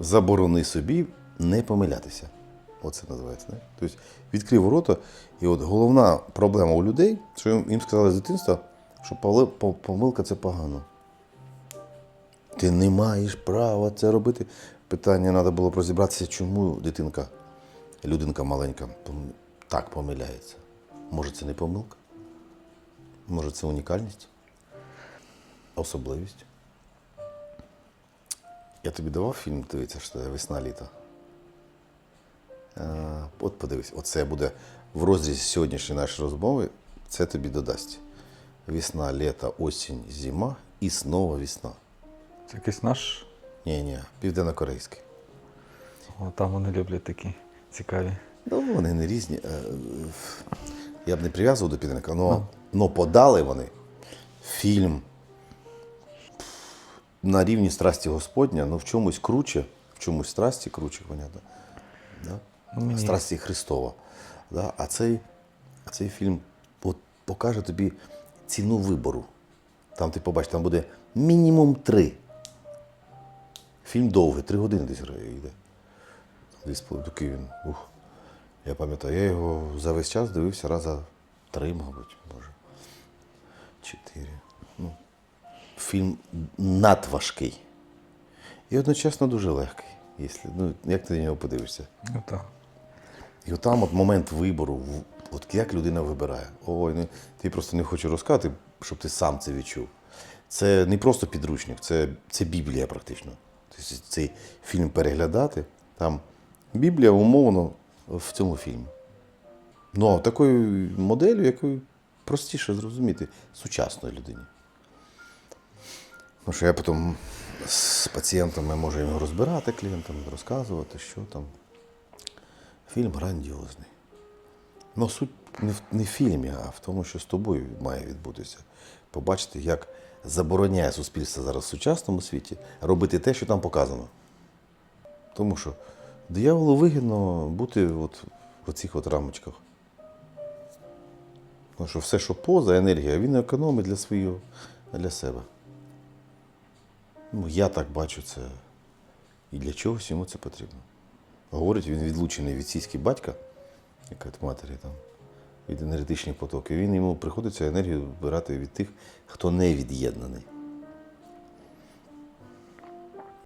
заборони собі не помилятися. Оце називається. Не? Тобто відкрив ворота, і от головна проблема у людей, що їм сказали з дитинства, що помилка це погано. Ти не маєш права це робити. Питання треба було розібратися, чому дитинка, людинка маленька, так помиляється. Може, це не помилка? Може, це унікальність? Особливість? Я тобі давав фільм, дивиться, що весна літо. От подивись, оце буде в розрізі сьогоднішньої нашої розмови, це тобі додасть. Весна, літо, осінь, зима і знову весна. Це якийсь наш. Ні, ні, південнокорейський. О, там вони люблять такі цікаві. Ну, вони не різні. Е, е, Я б не прив'язував до підрядника, але подали вони фільм на рівні страсті Господня, ну в чомусь круче, в чомусь страсті круче, понятно. Да? Ну, мені- Страсті Христова. Да? А цей, цей фільм покаже тобі ціну вибору. Там ти побачиш, там буде мінімум три. Фільм довгий, три години десь йде. Половиною, такий він. Ух. Я пам'ятаю, я його за весь час дивився раза три, мабуть, може. Чотири. Ну, фільм надважкий. І одночасно дуже легкий. Якщо, ну, як ти на нього подивишся? Ну так. І там от момент вибору, от як людина вибирає. Ой, ну, ти просто не хочу розказати, щоб ти сам це відчув. Це не просто підручник, це, це Біблія практично. Тобто цей фільм переглядати, там Біблія умовно в цьому фільмі. Ну, такою моделлю, якою простіше зрозуміти сучасної людині. Тому що я потім з пацієнтами можу його розбирати, клієнтам, розказувати, що там. Фільм грандіозний. Ну, суть не в, не в фільмі, а в тому, що з тобою має відбутися. Побачити, як забороняє суспільство зараз в сучасному світі робити те, що там показано. Тому що дияволу вигідно бути от в оцих от рамочках. Тому що все, що поза енергія, він економить для свого, для себе. Ну, я так бачу це. І для чогось йому це потрібно. Говорить, він відлучений від сіськи батька, яка від матері там, від енергетичних потоків. Він йому приходиться енергію вбирати від тих, хто не від'єднаний.